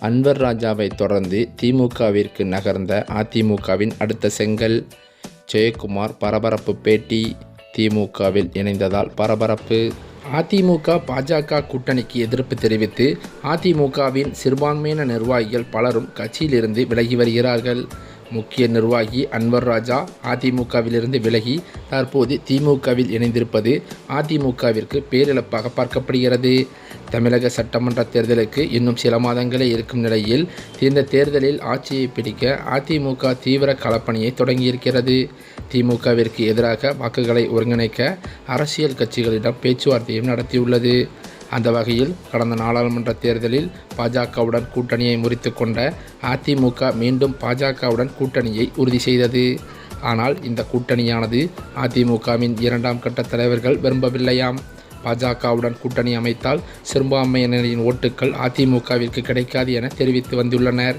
அன்வர் ராஜாவை தொடர்ந்து திமுகவிற்கு நகர்ந்த அதிமுகவின் அடுத்த செங்கல் ஜெயக்குமார் பரபரப்பு பேட்டி திமுகவில் இணைந்ததால் பரபரப்பு. அதிமுக பாஜக கூட்டணிக்கு எதிர்ப்பு தெரிவித்து அதிமுகவின் சிறுபான்மையின நிர்வாகிகள் பலரும் கட்சியிலிருந்து விலகி வருகிறார்கள். முக்கிய நிர்வாகி அன்வர் ராஜா அதிமுகவிலிருந்து விலகி தற்போது திமுகவில் இணைந்திருப்பது அதிமுகவிற்கு பேரிழப்பாக பார்க்கப்படுகிறது. தமிழக சட்டமன்ற தேர்தலுக்கு இன்னும் சில மாதங்களே இருக்கும் நிலையில் இந்த தேர்தலில் ஆட்சியை பிடிக்க அதிமுக தீவிர களப்பணியை தொடங்கியிருக்கிறது. திமுகவிற்கு எதிராக வாக்குகளை ஒருங்கிணைக்க அரசியல் கட்சிகளிடம் பேச்சுவார்த்தையும் நடத்தியுள்ளது. அந்த வகையில் கடந்த நாடாளுமன்ற தேர்தலில் பாஜகவுடன் கூட்டணியை முறித்து கொண்ட அதிமுக மீண்டும் பாஜகவுடன் கூட்டணியை உறுதி செய்தது. ஆனால் இந்த கூட்டணியானது அதிமுகவின் இரண்டாம் கட்ட தலைவர்கள் விரும்பவில்லையாம். பாஜகவுடன் கூட்டணி அமைத்தால் சிறுபான்மையினரின் ஓட்டுக்கள் அதிமுகவிற்கு கிடைக்காது என தெரிவித்து வந்துள்ளனர்.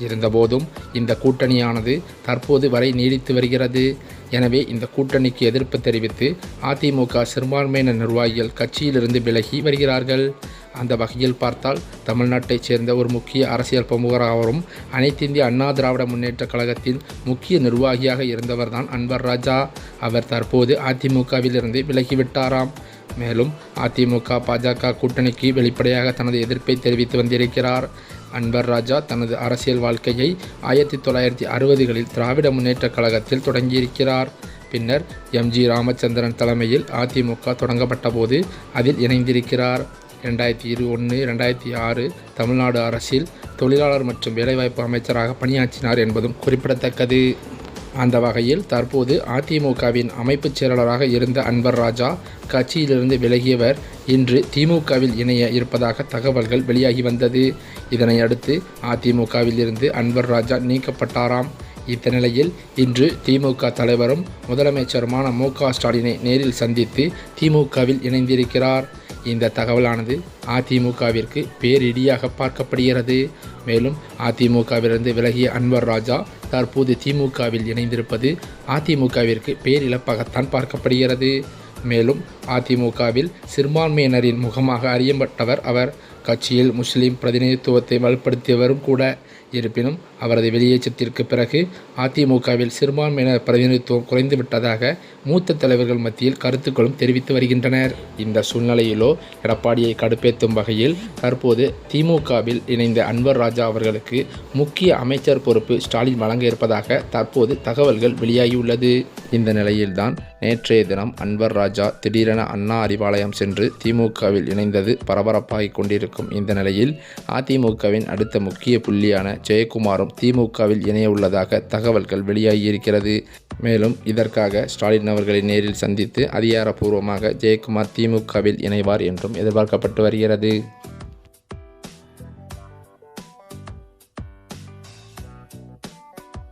இருந்தபோதும் இந்த கூட்டணியானது தற்போது வரை நீடித்து வருகிறது. எனவே இந்த கூட்டணிக்கு எதிர்ப்பு தெரிவித்து அதிமுக சிறுபான்மையினர் நிர்வாகிகள் கட்சியிலிருந்து விலகி வருகிறார்கள். அந்த வகையில் பார்த்தால் தமிழ்நாட்டைச் சேர்ந்த ஒரு முக்கிய அரசியல் பிரமுகராகவும் அனைத்திந்திய அண்ணா திராவிட முன்னேற்ற கழகத்தின் முக்கிய நிர்வாகியாக இருந்தவர்தான் அன்வர் ராஜா. அவர் தற்போது அதிமுகவிலிருந்து விலகிவிட்டாராம். மேலும் அதிமுக பாஜக கூட்டணிக்கு வெளிப்படையாக தனது எதிர்ப்பை தெரிவித்து வந்திருக்கிறார். அன்வர் ராஜா தனது அரசியல் வாழ்க்கையை ஆயிரத்தி தொள்ளாயிரத்தி அறுபதுகளில் திராவிட முன்னேற்ற கழகத்தில் தொடங்கியிருக்கிறார். பின்னர் எம் ஜி ராமச்சந்திரன் தலைமையில் அதிமுக தொடங்கப்பட்ட போது அதில் இணைந்திருக்கிறார். ரெண்டாயிரத்தி இரு ஒன்று ரெண்டாயிரத்தி ஆறு தமிழ்நாடு அரசில் தொழிலாளர் மற்றும் வேலைவாய்ப்பு அமைச்சராக பணியாற்றினார் என்பதும் குறிப்பிடத்தக்கது. அந்த வகையில் தற்போது அதிமுகவின் அமைப்புச் செயலாளராக இருந்த அன்வர் ராஜா கட்சியிலிருந்து விலகியவர். இன்று திமுகவில் இணைய இருப்பதாக தகவல்கள் வெளியாகி வந்தது. இதனை அடுத்து அதிமுகவில் இருந்து அன்வர் ராஜா நீக்கப்பட்டாராம். இந்த நிலையில் இன்று திமுக தலைவரும் முதலமைச்சருமான மு க ஸ்டாலினை நேரில் சந்தித்து திமுகவில் இணைந்திருக்கிறார். இந்த தகவலானது அதிமுகவிற்கு பேரிடியாக பார்க்கப்படுகிறது. மேலும் அதிமுகவிலிருந்து விலகிய அன்வர் ராஜா தற்போது திமுகவில் இணைந்திருப்பது அதிமுகவிற்கு பேரிழப்பாகத்தான் பார்க்கப்படுகிறது. மேலும் அதிமுகவில் சிறுபான்மையினரின் முகமாக அறியப்பட்டவர் அவர். கட்சியில் முஸ்லிம் பிரதிநிதித்துவத்தை வலுப்படுத்தியவரும் கூட இருப்பினும் அவரது வெளியேற்றத்திற்கு பிறகு அதிமுகவில் சிறுபான்மையினர் பிரதிநிதித்துவம் குறைந்துவிட்டதாக மூத்த தலைவர்கள் மத்தியில் கருத்துக்களும் தெரிவித்து வருகின்றனர். இந்த சூழ்நிலையிலோ எடப்பாடியை கடுப்பேற்றும் வகையில் தற்போது திமுகவில் இணைந்த அன்வர் ராஜா அவர்களுக்கு முக்கிய அமைச்சர் பொறுப்பு ஸ்டாலின் வழங்க இருப்பதாக தற்போது தகவல்கள் வெளியாகியுள்ளது. இந்த நிலையில்தான் நேற்றைய தினம் அன்வர் ராஜா திடீரென அண்ணா அறிவாலயம் சென்று திமுகவில் இணைந்தது பரபரப்பாகிக் கொண்டிருக்கும் இந்த நிலையில் அதிமுகவின் அடுத்த முக்கிய புள்ளியான ஜெயக்குமாரும் திமுகவில் இணைய உள்ளதாக தகவல்கள் வெளியாகியிருக்கிறது. மேலும் இதற்காக ஸ்டாலின் அவர்களை நேரில் சந்தித்து அதிகாரப்பூர்வமாக ஜெயக்குமார் திமுகவில் இணைவார் என்றும் எதிர்பார்க்கப்பட்டு வருகிறது.